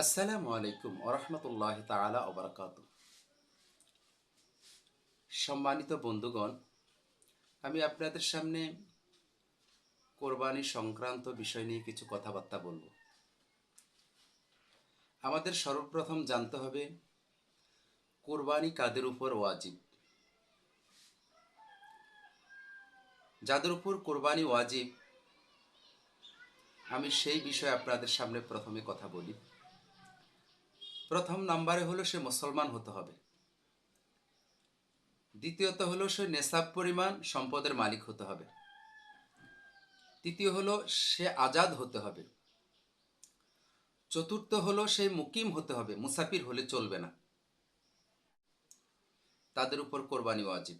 আসসালামু আলাইকুম ওরহমতুল্লাহ তালা ওবরাকাত সম্মানিত বন্ধুগণ, আমি আপনাদের সামনে কোরবানি সংক্রান্ত বিষয় নিয়ে কিছু কথাবার্তা বলব। আমাদের সর্বপ্রথম জানতে হবে, কোরবানি কাদের উপর ওয়াজিব? যাদের উপর কোরবানি ওয়াজিব, আমি সেই বিষয়ে আপনাদের সামনে প্রথমে কথা বলি। প্রথম নাম্বারে হলো সে মুসলমান হতে হবে। দ্বিতীয়ত হলো সে নেশাব পরিমাণ সম্পদের মালিক হতে হবে। তৃতীয় হলো সে আজাদ হতে হবে। চতুর্থ হলো সে মুকিম হতে হবে, মুসাফির হলে চলবে না। তাদের উপর কোরবানি ওয়াজিব।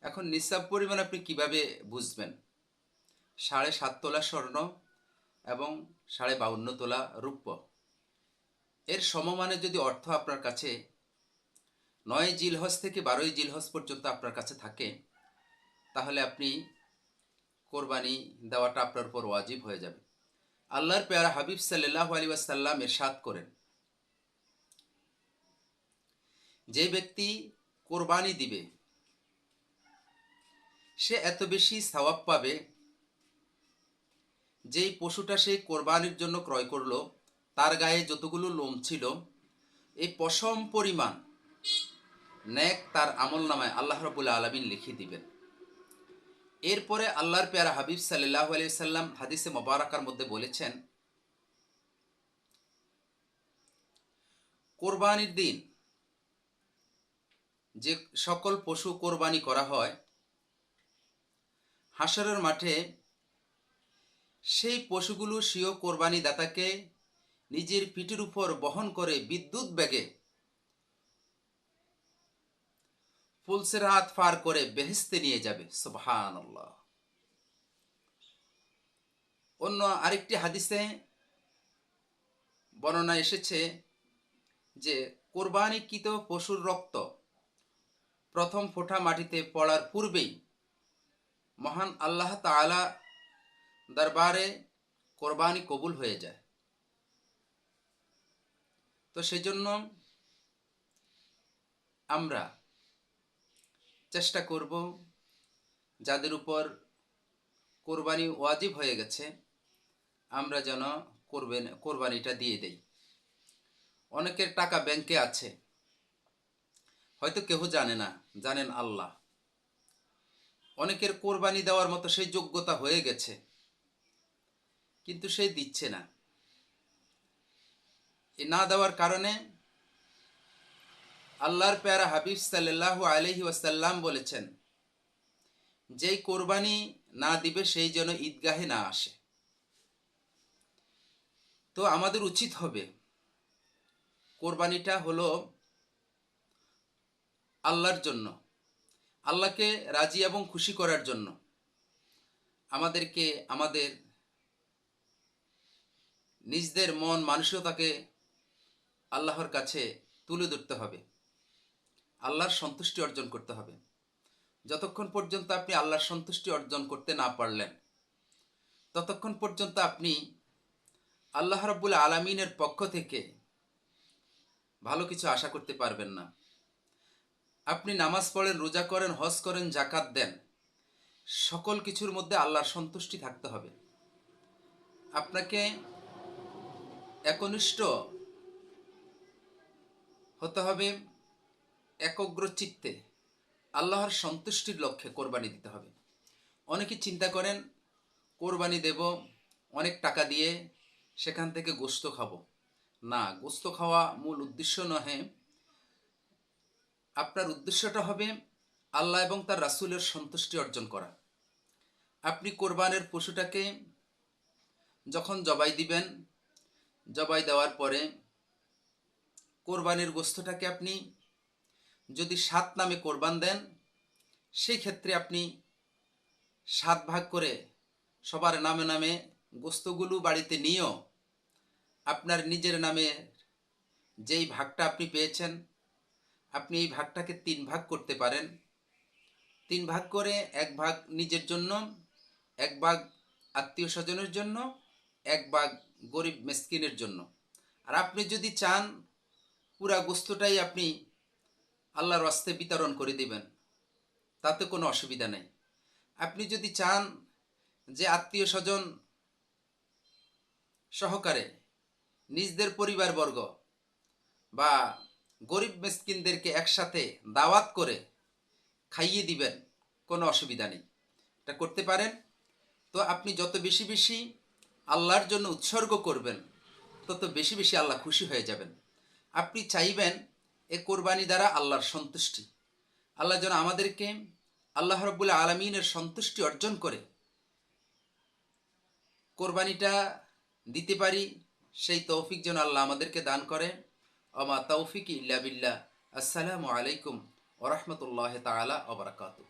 এখন নিসাব পরিমাণ আপনি কীভাবে বুঝবেন? সাড়ে সাত তোলা স্বর্ণ এবং সাড়ে বাউন্ন তোলা রূপ্য এর সমমানে যদি অর্থ আপনার কাছে নয় জিলহজ থেকে বারোই জিলহজ পর্যন্ত আপনার কাছে থাকে, তাহলে আপনি কোরবানি দেওয়াটা আপনার উপর ওয়াজিব হয়ে যাবে। আল্লাহর পেয়ারা হাবিব সাল্লাহ আলী ওয়াসাল্লাম এরশাদ করেন, যে ব্যক্তি কোরবানি দিবে, সে এত বেশি সওয়াব পাবে, যেই পশুটা সে কোরবানির জন্য ক্রয় করল তার গায়ে যতগুলো লোম ছিল, এই পশম পরিমাণ ন্যাক তার আমল নামায় আল্লাহ রবুল্লা আলমিন লিখে দিবেন। এরপরে আল্লাহর পেয়ারা হাবিব সাল্লাহ আলিয়াল্লাম হাদিসে মোবারকার মধ্যে বলেছেন, কোরবানির দিন যে সকল পশু কোরবানি করা হয় হাসরের মাঠে সেই পশুগুলো স্বীয় কোরবানি দাতাকে নিজের পিঠের উপর বহন করে বিদ্যুৎ বেগে ফুলসের হাত ফার করে বেহেস্তে নিয়ে যাবে। সুবহান অন্য আরেকটি হাদিসে বর্ণনা এসেছে যে, কোরবানিকৃত পশুর রক্ত প্রথম ফোঁটা মাটিতে পড়ার পূর্বেই মহান আল্লাহ তালা দরবারে কোরবানি কবুল হয়ে যায়। তো সেজন্য আমরা চেষ্টা করব যাদের উপর কোরবানি ওয়াজিব হয়ে গেছে, আমরা যেন করবেন, কোরবানিটা দিয়ে দেই। অনেকের টাকা ব্যাংকে আছে, হয়তো কেউ জানে না, জানেন আল্লাহ। অনেকের কোরবানি দেওয়ার মতো সেই যোগ্যতা হয়ে গেছে, কিন্তু সে দিচ্ছে না। না দেওয়ার কারণে আল্লাহর পেয়ারা হাবিব সাল্লাহ আলহি ওয়াসাল্লাম বলেছেন, যেই কোরবানি না দিবে সেই যেন ঈদগাহে না আসে। তো আমাদের উচিত হবে কোরবানিটা হলো আল্লাহর জন্য, আল্লাহকে রাজি এবং খুশি করার জন্য। আমাদেরকে, আমাদের নিজদের মন, মানসিকতাকে আল্লাহর কাছে তুলে ধরতে হবে। আল্লাহর সন্তুষ্টি অর্জন করতে হবে। যতক্ষণ পর্যন্ত আপনি আল্লাহর সন্তুষ্টি অর্জন করতে না পারলেন, ততক্ষণ পর্যন্ত আপনি আল্লাহ রব্বুল আলমিনের পক্ষ থেকে ভালো কিছু আশা করতে পারবেন না। আপনি নামাজ পড়েন, রোজা করেন, হজ করেন জাকাত দেন, সকল কিছুর মধ্যে আল্লাহর সন্তুষ্টি থাকতে হবে। আপনাকে একনিষ্ঠ হতে হবে একগ্র চিত্তে আল্লাহর সন্তুষ্টির লক্ষ্যে কোরবানি দিতে হবে। অনেকে চিন্তা করেন, কোরবানি দেব, অনেক টাকা দিয়ে সেখান থেকে গোস্ত খাব। না, গোস্ত খাওয়া মূল উদ্দেশ্য নহে। আপনার উদ্দেশ্যটা হবে আল্লাহ এবং তার রাসুলের সন্তুষ্টি অর্জন করা। আপনি কোরবানের পশুটাকে যখন জবাই দিবেন, জবাই দেওয়ার পরে কোরবানির গোস্তটাকে আপনি যদি সাত নামে কোরবান দেন, সেই ক্ষেত্রে আপনি সাত ভাগ করে সবার নামে নামে গোস্তগুলো বাড়িতে নিয়েও আপনার নিজের নামে যেই ভাগটা আপনি পেয়েছেন, আপনি এই ভাগটাকে তিন ভাগ করতে পারেন। তিন ভাগ করে এক ভাগ নিজের জন্য, এক ভাগ আত্মীয় স্বজনের জন্য, এক ভাগ গরিব মেসকিনের জন্য। আর আপনি যদি চান পুরা গোস্তটাই আপনি আল্লাহর রাস্তে বিতরণ করে দিবেন। তাতে কোনো অসুবিধা নেই। আপনি যদি চান যে আত্মীয় স্বজন সহকারে নিজদের পরিবারবর্গ বা গরিব মেসকিনদেরকে একসাথে দাওয়াত করে খাইয়ে দিবেন, কোনো অসুবিধা নেই। এটা করতে পারেন। তো আপনি যত বেশি বেশি আল্লাহর জন্য উৎসর্গ করবেন, তত বেশি বেশি আল্লাহ খুশি হয়ে যাবেন। আপনি চাইবেন এ কোরবানি দ্বারা আল্লাহর সন্তুষ্টি। আল্লাহ যেন আমাদেরকে আল্লাহ রব্বুল আলমিনের সন্তুষ্টি অর্জন করে। কোরবানিটা দিতে পারি, সেই তৌফিক যেন আল্লাহ আমাদেরকে দান করে। অমা তৌফিক ইল্লা বিল্লাহ। আসসালামু আলাইকুম ওরহমতুল্লাহ তালা ওবরাকাতু